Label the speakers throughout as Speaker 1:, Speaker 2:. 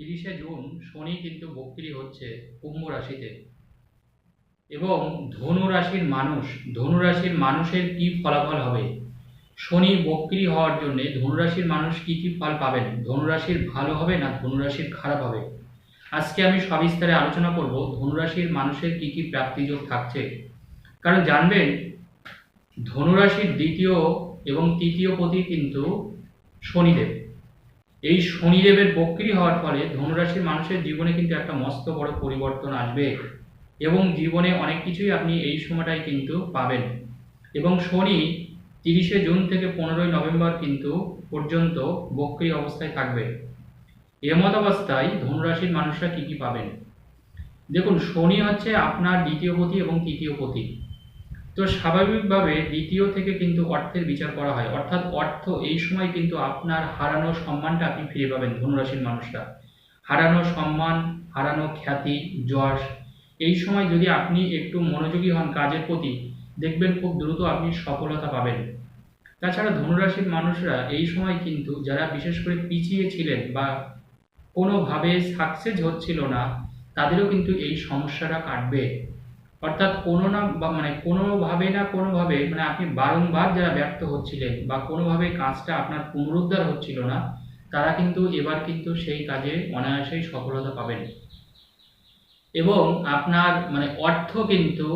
Speaker 1: তিরিশে জুন শনি কিন্তু বক্রি হচ্ছে কুম্ভ রাশিতে। এবং ধনু রাশির মানুষ, ধনু রাশির মানুষের কি ফলাফল হবে? শনি বক্রি হওয়ার জন্যে ধনুরাশির মানুষ কি কি ফল পাবেন? ধনুরাশির ভালো হবে না ধনুরাশির খারাপ হবে? আজকে আমি সবিস্তারে আলোচনা করব ধনুরাশির মানুষের কি কি প্রাপ্তিযোগ থাকছে। কারণ জানবেন ধনুরাশির দ্বিতীয় এবং তৃতীয় পতি কিন্তু শনিদেব। এই শনিদেবের বক্রি হওয়ার ফলে ধনুরাশির মানুষের জীবনে কিন্তু একটা মস্ত বড় পরিবর্তন আসবে এবং জীবনে অনেক কিছুই আপনি এই সময়টায় কিন্তু পাবেন। এবং শনি তিরিশে জুন থেকে পনেরোই নভেম্বর কিন্তু পর্যন্ত বক্রি অবস্থায় থাকবে। এমত অবস্থায় ধনুরাশির মানুষরা কি কি পাবেন? দেখুন, শনি হচ্ছে আপনার দ্বিতীয় পতি এবং তৃতীয় পতি। তো স্বাভাবিকভাবে দ্বিতীয় থেকে কিন্তু অর্থের বিচার করা হয়। অর্থাৎ অর্থ এই সময় কিন্তু আপনার হারানো সম্মানটা আপনি ফিরে পাবেন ধনুরাশির মানুষরা। হারানো সম্মান, হারানো খ্যাতি, যশ, এই সময় যদি আপনি একটু মনোযোগী হন কাজের প্রতি, দেখবেন খুব দ্রুত আপনি সফলতা পাবেন। তাছাড়া ধনুরাশির মানুষরা এই সময় কিন্তু যারা বিশেষ করে পিছিয়ে ছিলেন বা কোনোভাবে সাকসেস হচ্ছিল না, তাদেরও কিন্তু এই সমস্যাটা কাটবে। অর্থাৎ কোনো না বা মানে কোনোভাবে না কোনোভাবে মানে আপনি বারংবার যারা ব্যর্থ হচ্ছিলেন বা কোনোভাবে কাজটা আপনার পুনরুদ্ধার হচ্ছিল না, তারা কিন্তু এবার কিন্তু সেই কাজে অনায়াসেই সফলতা পাবেন। এবং আপনার মানে অর্থ কিন্তু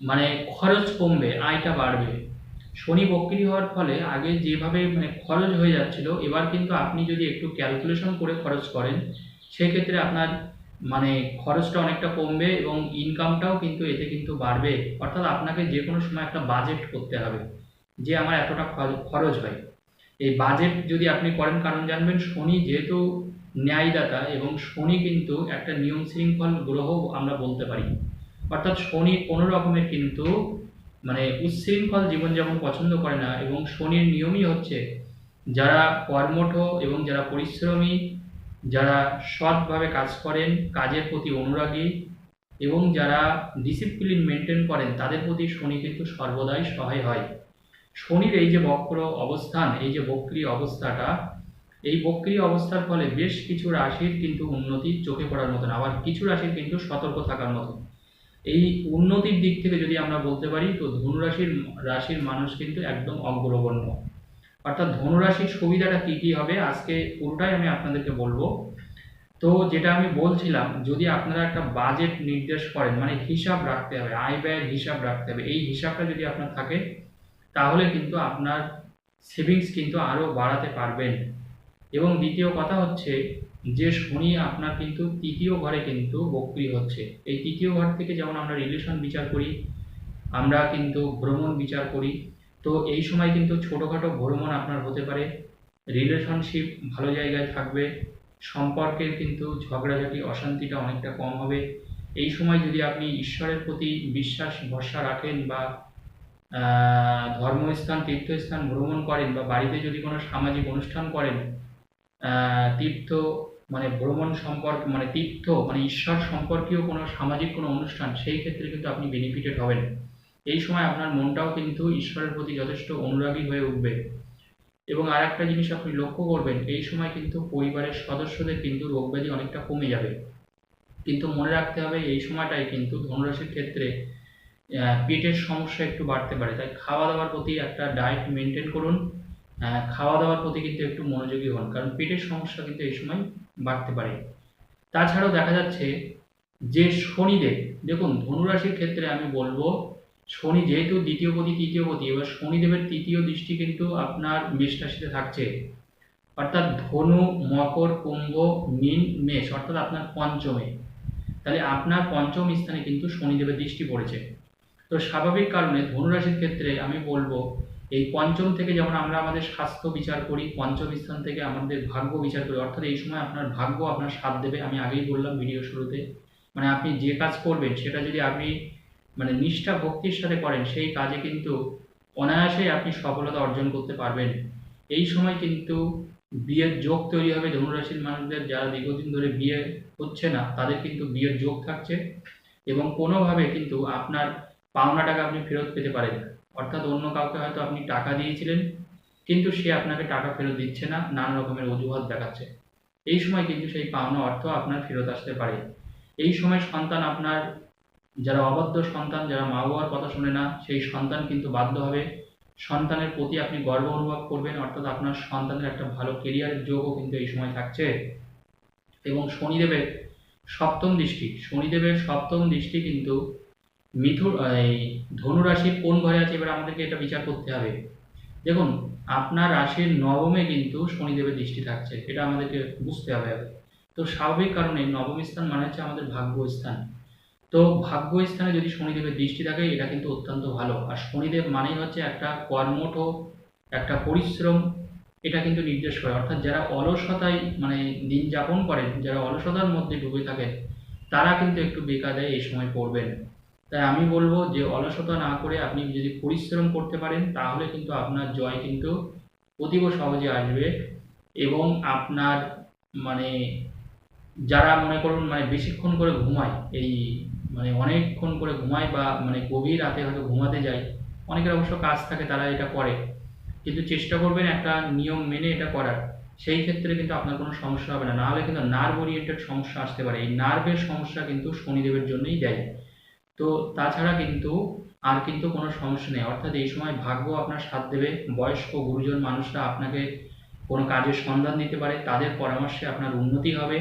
Speaker 1: মানে খরচ কমবে, আয়টা বাড়বে। শনি বক্রি হওয়ার ফলে আগে যেভাবে মানে খরচ হয়ে যাচ্ছিল, এবার কিন্তু আপনি যদি একটু ক্যালকুলেশন করে খরচ করেন, সেক্ষেত্রে আপনার মানে খরচটা অনেকটা কমবে এবং ইনকামটাও কিন্তু এতে কিন্তু বাড়বে। অর্থাৎ আপনাকে যে কোনো সময় একটা বাজেট করতে হবে যে আমার এতটা খরচ হয়। এই বাজেট যদি আপনি করেন, কারণ জানবেন শনি যেহেতু ন্যায়দাতা এবং শনি কিন্তু একটা নিয়ম শৃঙ্খল গ্রহ আমরা বলতে পারি। অর্থাৎ শনি কোনো রকমের কিন্তু মানে উচ্ছৃঙ্খল জীবনযাপন পছন্দ করে না এবং শনির নিয়মই হচ্ছে যারা কর্মঠ এবং যারা পরিশ্রমী যারা সৎভাবে কাজ করেন, কাজের প্রতি অনুরাগী এবং যারা ডিসিপ্লিন মেনটেন করেন, তাদের প্রতি শনি কিন্তু সর্বদাই সহায় হয়। শনির এই যে বক্র অবস্থান, এই যে বক্রি অবস্থাটা, এই বক্রি অবস্থার ফলে বেশ কিছু রাশির কিন্তু উন্নতি চোখে পড়ার মতন, আবার কিছু রাশির কিন্তু সতর্ক থাকার মতন। এই উন্নতির দিক থেকে যদি আমরা বলতে পারি, তো ধনুরাশির, রাশির মানুষ কিন্তু একদম অগ্রগণ্য। অর্থাৎ ধনুরাশির সুবিধাটা কী কী হবে? আজকে পুরোটাই আমি আপনাদেরকে বলব। তো যেটা আমি বলছিলাম, যদি আপনারা একটা বাজেট নির্দেশ করেন মানে হিসাব রাখতে হবে, আয় ব্যয়ের হিসাব রাখতে হবে, এই হিসাবটা যদি আপনার থাকে, তাহলে কিন্তু আপনার সেভিংস কিন্তু আরও বাড়াতে পারবেন। এবং দ্বিতীয় কথা হচ্ছে যে শনি আপনার কিন্তু তৃতীয় ঘরে কিন্তু বক্রি হচ্ছে। এই তৃতীয় ঘর থেকে যেমন আমরা রিলেশন বিচার করি, আমরা কিন্তু ভ্রমণ বিচার করি তো এই সময় কিন্তু ছোটোখাটো ভ্রমণ আপনার হতে পারে। রিলেশনশিপ ভালো জায়গায় থাকবে। সম্পর্কের কিন্তু ঝগড়াঝাটি, অশান্তিটা অনেকটা কম হবে। এই সময় যদি আপনি ঈশ্বরের প্রতি বিশ্বাস, ভরসা রাখেন বা ধর্মস্থান, তীর্থস্থান ভ্রমণ করেন বা বাড়িতে যদি কোনো সামাজিক অনুষ্ঠান করেন তীর্থ মানে ভ্রমণ সম্পর্ক মানে তীর্থ মানে ঈশ্বর সম্পর্কীয় কোনো সামাজিক কোনো অনুষ্ঠান, সেই ক্ষেত্রে কিন্তু আপনি বেনিফিটেড হবেন। এই সময় আপনার মনটাও কিন্তু ঈশ্বরের প্রতি যথেষ্ট অনুরাগী হয়ে উঠবে। এবং আর একটা জিনিস আপনি লক্ষ্য করবেন, এই সময় কিন্তু পরিবারের সদস্যদের কিন্তু রোগব্যাধি অনেকটা কমে যাবে। কিন্তু মনে রাখতে হবে, এই সময়টাই কিন্তু ধনুরাশির ক্ষেত্রে পেটের সমস্যা একটু বাড়তে পারে। তাই খাওয়া দাওয়ার প্রতি একটা ডায়েট মেনটেন করুন। খাওয়া দাওয়ার প্রতি কিন্তু একটু মনোযোগী হন, কারণ পেটের সমস্যা কিন্তু এই সময় বাড়তে পারে। তাছাড়াও দেখা যাচ্ছে যে শনিদেব, দেখুন, ধনুরাশির ক্ষেত্রে আমি বলব শনি যেহেতু দ্বিতীয় পতি, তৃতীয় পতি, এবার শনিদেবের তৃতীয় দৃষ্টি কিন্তু আপনার মেষ রাশিতে থাকছে। অর্থাৎ ধনু, মকর, কুম্ভ, মীন, মেষ, অর্থাৎ আপনার পঞ্চমে। তাহলে আপনার পঞ্চম স্থানে কিন্তু শনিদেবের দৃষ্টি পড়েছে। তো স্বাভাবিক কারণে ধনুরাশির ক্ষেত্রে আমি বলব, এই পঞ্চম থেকে যেমন আমরা আমাদের স্বাস্থ্য বিচার করি, পঞ্চম স্থান থেকে আমাদের ভাগ্য বিচার করি, অর্থাৎ এই সময় আপনার ভাগ্য আপনার সাথ দেবে, আমি আগেই বললাম ভিডিও শুরুতে। মানে আপনি যে কাজ করবেন, সেটা যদি আপনি মানে নিষ্ঠা, ভক্তির সাথে করেন, সেই কাজে কিন্তু অনায়াসেই আপনি সফলতা অর্জন করতে পারবেন। এই সময় কিন্তু বিয়ের যোগ তৈরি হবে। ধনুরাশির মানুষদের যারা দীর্ঘদিন ধরে বিয়ে হচ্ছে না, তাদের কিন্তু বিয়ের যোগ থাকছে এবং কোনোভাবে কিন্তু আপনার পাওনা টাকা আপনি ফেরত পেতে পারেন। অর্থাৎ অন্য কাউকে হয়তো আপনি টাকা দিয়েছিলেন, কিন্তু সে আপনাকে টাকা ফেরত দিচ্ছে না, নানা রকমের অজুহাত দেখাচ্ছে। এই সময় কিন্তু সেই পাওনা অর্থ আপনার ফেরত আসতে পারে। এই সময় সন্তান আপনার যারা অবাধ্য সন্তান, যারা মা বাবার কথা শুনে না, সেই সন্তান কিন্তু বাধ্য হবে। সন্তানের প্রতি আপনি গর্ব অনুভব করবেন, অর্থাৎ আপনার সন্তানের একটা ভালো কেরিয়ারের যোগও কিন্তু এই সময় থাকছে। এবং শনিদেবের সপ্তম দৃষ্টি, শনিদেবের সপ্তম দৃষ্টি কিন্তু মিথুর এই ধনুরাশির কোন ঘরে আছে, এবার আমাদেরকে এটা বিচার করতে হবে। দেখুন, আপনার রাশির নবমে কিন্তু শনিদেবের দৃষ্টি থাকছে, এটা আমাদেরকে বুঝতে হবে। তো স্বাভাবিক কারণে নবম স্থান মানে হচ্ছে আমাদের ভাগ্য স্থান তো ভাগ্য স্থানে যদি শনিদেবের দৃষ্টি থাকে, এটা কিন্তু অত্যন্ত ভালো। আর শনিদেব মানেই হচ্ছে একটা কর্মঠ, একটা পরিশ্রম, এটা কিন্তু নির্দেশ করে। অর্থাৎ যারা অলসতায় মানে দিন যাপন করেন, যারা অলসতার মধ্যে ডুবে থাকেন, তারা কিন্তু একটু বেকাদায় এই সময় পড়বেন। তাই আমি বলব যে অলসতা না করে আপনি যদি পরিশ্রম করতে পারেন, তাহলে কিন্তু আপনার জয় কিন্তু অতীব সহজে আসবে এবং আপনার মানে যারা মনে করুন মানে বেশিক্ষণ করে ঘুমায় এই মানে অনেকক্ষণ করে ঘুমায় বা মানে গভীর রাতে হয়তো ঘুমাতে যায়, অনেকের অবশ্য কাজ থাকে তারা এটা করে। কিন্তু চেষ্টা করবেন একটা নিয়ম মেনে এটা করার। সেই ক্ষেত্রে কিন্তু আপনার কোনো সমস্যা হবে না। নাহলে কিন্তু নার্ভ ওরিয়েন্টেড সমস্যা আসতে পারে। এই নার্ভের সমস্যা কিন্তু শনিদেবের জন্যই দেয়। তো তাছাড়া কিন্তু আর কিন্তু কোনো সমস্যা নেই। অর্থাৎ এই সময় ভাগ্য আপনার সাথ দেবে। বয়স্ক গুরুজন মানুষরা আপনাকে কোনো কাজের সন্ধান দিতে পারে। তাদের পরামর্শে আপনার উন্নতি হবে।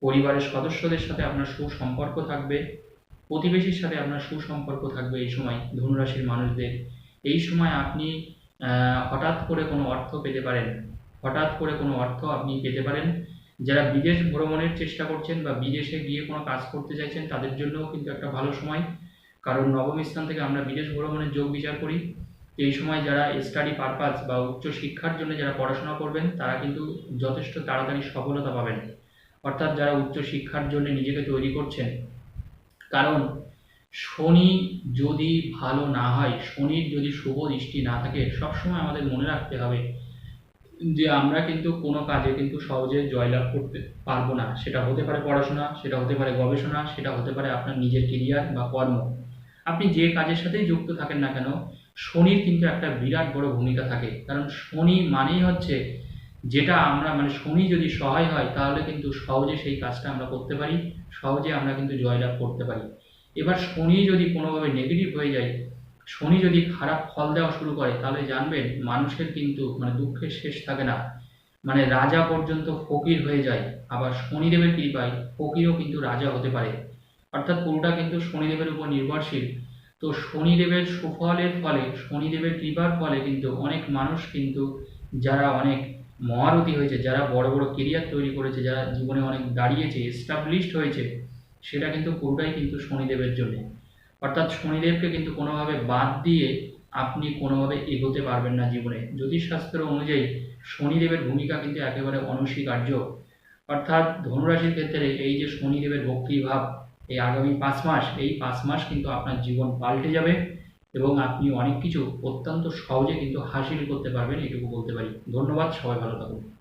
Speaker 1: পরিবারের সদস্যদের সাথে আপনার সুসম্পর্ক থাকবে। প্রতিবেশীর সাথে আপনার সুসম্পর্ক থাকবে এই সময়, ধনুরাশির মানুষদের। এই সময় আপনি হঠাৎ করে কোনো অর্থ পেতে পারেন। হঠাৎ করে কোনো অর্থ আপনি পেতে পারেন। যারা বিদেশ ভ্রমণের চেষ্টা করছেন বা বিদেশে গিয়ে কোনো কাজ করতে চাইছেন, তাদের জন্যও কিন্তু একটা ভালো সময়। কারণ নবম স্থান থেকে আমরা বিদেশ ভ্রমণের যোগ বিচার করি। এই সময় যারা স্টাডি পারপাস বা উচ্চ শিক্ষার জন্য যারা পড়াশোনা করবেন, তারা কিন্তু যথেষ্ট তাড়াতাড়ি সফলতা পাবেন। অর্থাৎ যারা উচ্চ শিক্ষার জন্য নিজেকে তৈরি করছেন কারণ শনি যদি ভালো না হয়, শনির যদি শুভ দৃষ্টি না থাকে, সবসময় আমাদের মনে রাখতে হবে যে আমরা কিন্তু কোনো কাজে কিন্তু সহজে জয়লাভ করতে পারব না। সেটা হতে পারে পড়াশোনা, সেটা হতে পারে গবেষণা, সেটা হতে পারে আপনার নিজের কেরিয়ার বা কর্ম। আপনি যে কাজের সাথেই যুক্ত থাকেন না কেন, শনির কিন্তু একটা বিরাট বড় ভূমিকা থাকে। কারণ শনি মানেই হচ্ছে যেটা আমরা মানে শনি যদি সহায় হয়, তাহলে কিন্তু সহজে সেই কাজটা আমরা করতে পারি, সহজে আমরা কিন্তু জয়লাভ করতে পারি। এবার শনি যদি কোনোভাবে নেগেটিভ হয়ে যায়, শনি যদি খারাপ ফল দেওয়া শুরু করে, তাহলে জানবেন মানুষের কিন্তু মানে দুঃখের শেষ থাকে না। মানে রাজা পর্যন্ত ফকির হয়ে যায়, আবার শনিদেবের কৃপায় ফকিরও কিন্তু রাজা হতে পারে। অর্থাৎ পুরোটা কিন্তু শনিদেবের উপর নির্ভরশীল। তো শনিদেবের সুফলের ফলে, শনিদেবের কৃপার ফলে কিন্তু অনেক মানুষ কিন্তু, যারা অনেক মহারথী হয়েছে, যারা বড় বড় কেরিয়ার তৈরি করেছে, যারা জীবনে অনেক দাঁড়িয়েছে এস্টাবলিশড হয়েছে, সেটা কিন্তু পুরোটাই কিন্তু শনিদেবের জন্য। অর্থাৎ শনিদেবকে কিন্তু কোনোভাবে বাদ দিয়ে আপনি কোনোভাবে এগোতে পারবেন না জীবনে। জ্যোতিষশাস্ত্র অনুযায়ী শনিদেবের ভূমিকা কিন্তু একেবারে অনস্বীকার্য। অর্থাৎ ধনুরাশির ক্ষেত্রে এই যে শনিদেবের বক্রীভাব এই আগামী পাঁচ মাস, এই পাঁচ মাস কিন্তু আপনার জীবন পাল্টে যাবে। এবং আপনি অনেক কিছু অত্যন্ত সহজে কিন্তু হাসিল করতে পারবেন, এটুকু বলতে পারি। ধন্যবাদ, সবাই ভালো থাকুন।